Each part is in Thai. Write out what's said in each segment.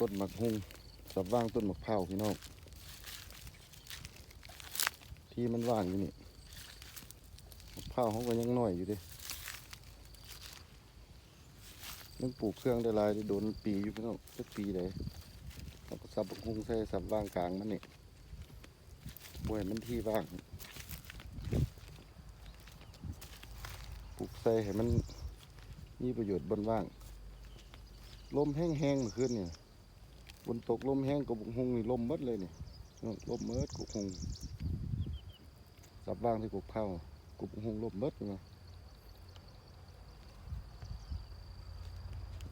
ต้นหมักฮุงสับว่างต้นหมักเผาวพี่น้องที่มันว่างอยู่นี่หมักเผาวเขาก็ยังน้อยอยู่เดิยังปลูกเครื่องได้ลายได้โดนปีอยู่พี่น้องสักปีเลยเราก็สับฮุงใส่สับว่างกลางมันนี่บ่ให้มันที่ว่างปลูกใส่ให้มันมีประโยชน์บนว่างลมแห้งๆเมื่อคืนเนี่ย นตกลมแห้งกบกหงนี่ลมมดเลยเนี่ยลมมดกบกหงสับว่างที่กบเข้ากบกหงลมมดมา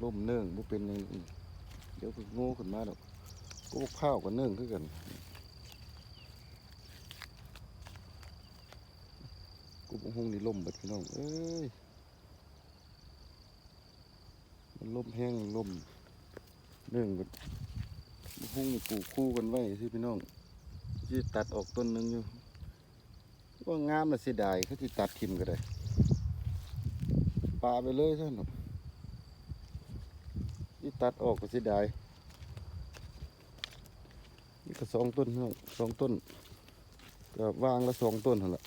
ลมเนื่องบ่เป็นอย่างอื่นเดี๋ยวก็โง่ขึ้นมาดอกกบข้าวกับเนื่องคือกันกบกหงนี่ลมเบิดพี่น้องเอ้ยมันลมแห้งลมเรื่องกัน หุ้งปลูกคู่กันไว้สิพี่น้องที่ตัดออกต้นหนึงอยู่ว่างามละเสียดายเขาที่ตัดทิมก็ได้ปาไปเลยท่านน่ะที่ตัดออกก็เสียดายนี่ก็สองต้นพี่น้องสองต้นก็วางละสองต้นหั่นละ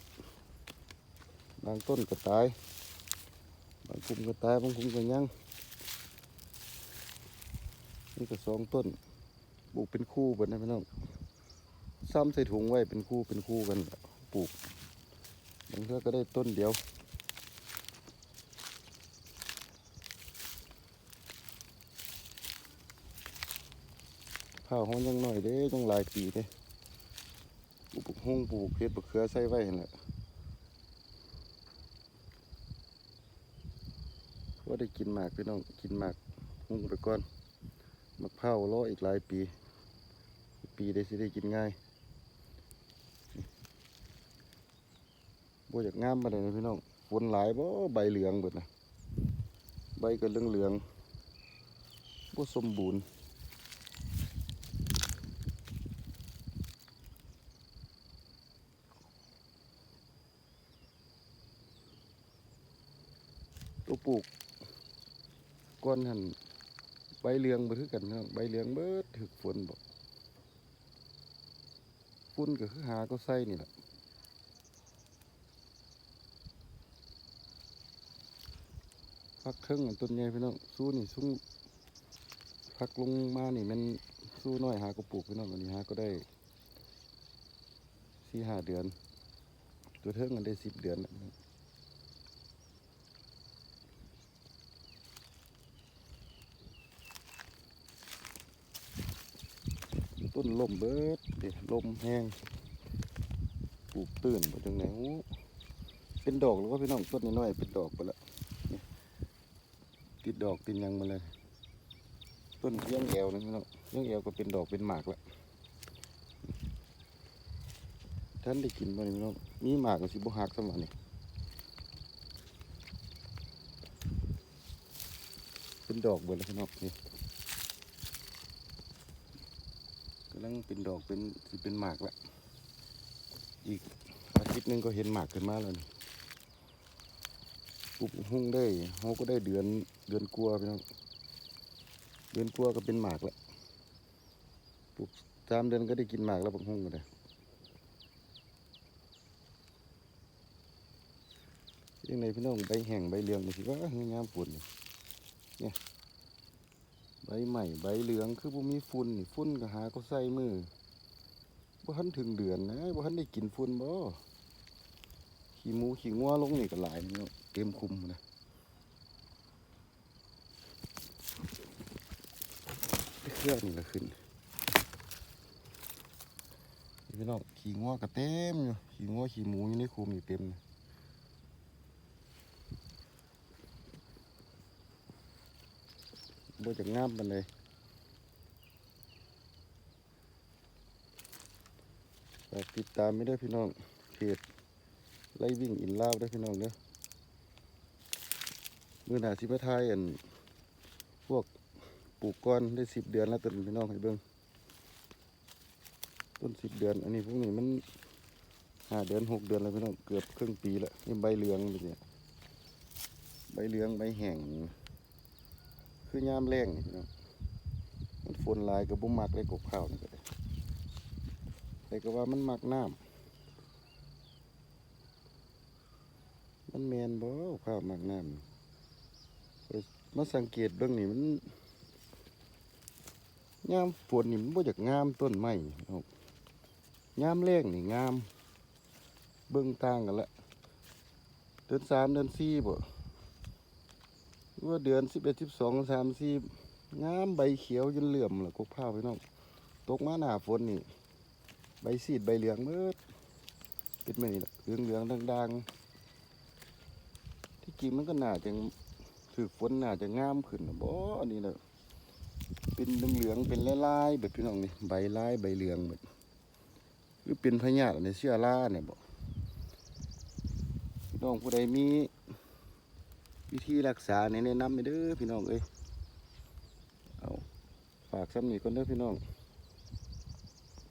บางต้นก็ตายบางคุมก็ตายบางคุมก็ยังนี่ก็สองต้น ปลูกเป็นคู่เบิดนะพี่น้องซ้ำใส่ถุงไว้เป็นคู่เป็นคู่กันปลูกบางเทื่อก็ได้ต้นเดียวข้าวห้องยังหน่อยเด้ยังหลายปีเด้ปลูกห้องปลูกเห็ดบะเขือใส่ไว้เหั่นแหละว่าได้กินหมากพี่น้องกินหมากหุ้งไปก่อนมะพร้าวรออีกหลายปี ปีได้สิได้กินง่ายบ่อยากงามมาเลยนะพี่น้องฝนหลายบ่ใบเหลืองเบิดนะใบก็เหลืองเหลืองๆบ่สมบูรณ์ตัวปลูกก้อนหันใบเหลืองบ่คือกันพี่น้องใบเหลืองเบิดถึกฝนบ่ ฝุ่นก็คือหาก็ใส่นี่แหละพักเครื่องอันต้นใหญ่พี่น้องสู้นี่สู้พักลงมานี่มันสู้น้อยหาก็ปลูกพี่น้องอันนี้หาก็ได้สี่ห้าเดือน ตัวเทิงกันได้สิบเดือนน้อ นลมเบิดเด็ลมแห้งปลูกตื่นไปจังไหนโอ้เป็นดอกแล้วก็พี่น้องต้นน้อยเป็นดอกไปแล้วติดดอกติดยังมาเลย ต้นเลี้ยงแอวนะพี่น้องเลี้ยงแอวก็เป็นดอกเป็นหมากแล้วท่านได้กินบ่นี่พี่น้องมีหมากกับสิบหักสมัยนี่เป็นดอกเบิดแล้วพี่น้องนี่ กำลังเป็นดอกเป็นสิเป็นหมากแล้วอีกอาทิตย์หนึงก็เห็นหมากขึ้นมาแล้วนี่ปลูกหุ้งได้เขาก็ได้เดือนเดือนกลัวพี่น้องเดือนกลัวก็เป็นหมากแล้วปลูกสามเดือนก็ได้กินหมากแล้วปลูกหุ้งก็ได้ยังไงพี่น้องใบแห้งใบเหลืองนี่สิว่างามปุ่นนี่เนี่ย บใหม่ใบเหลืองคือบ่มีฝุ่นนี่ฝุ่นก็หาก็ใส่มือบ่ทันถึงเดือนนะบ่ทันได้กินฝุ่นบ่ขี้หมูขี้งัวลงนี่ก็หลายนี่เนาะเต็มคุมนะเครื่องนี่ก็ขึ้นพี่น้องขี้งัวก็เต็มอยู่ขี้งัวขี้หมูอยู่ในคุมนี่เต็มเลย บ่จักงามปานใดฝากติดตามไม่ได้พี่น้องเพจไล่วิ่งอินลาวได้พี่น้องเด้อมือหนาสิพทายอัน พวกปลูกก้อนได้สิบเดือนแล้วต้นพี่น้องให้เบิ่งต้นสิบเดือน อันนี้พวกนี้มันห้าเดือนหกเดือนแล้วพี่น้องเกือบครึ่งปีแล้วนี่ใบเหลืองแบบนี้ใบเหลืองใบแห้ง คือยามแรงนี่พี่น้องมันฝนหลายก็บ่มักเลยกบข้าวนี่ก็ได้แต่ก็ว่ามันมักน้ำมันแมนบ่ข้าวมักน้ำมาสังเกตเบิ่งนี่มันยามฝนนี่มันบ่อยากงามต้นไม้ครับยามแล้งนี่งาม เบิ่งต่างกันละเดือนสามเดือนสี่บ่ ว่าเดือนสิบเอ็ดสิบสองสามสี่งามใบเขียวจนเหลื่อมละกกพร้าวพี่น้องตกมาหนาฝนนี่ ใบสีดใบเหลืองเบิดเป็นไม่นี่ละเหลืองเหลืองด่างๆ ที่จริงมันก็หนาจะถือฝนหนาจะงามขึ้นนะบ่อันนี้แหละเป็นเหลืองเป็นลายๆแบบพี่น้องนี่ใบลายใบเหลืองแบบหรือเป็นพญาในเชื้อราเนี่ยบ่พี่น้องผู้ใดมี วิธีรักษาในแนะนำไปเด้อพี่น้องเอ้ยเอาฝากซ้ำนี่ก่อนเด้อพี่น้อง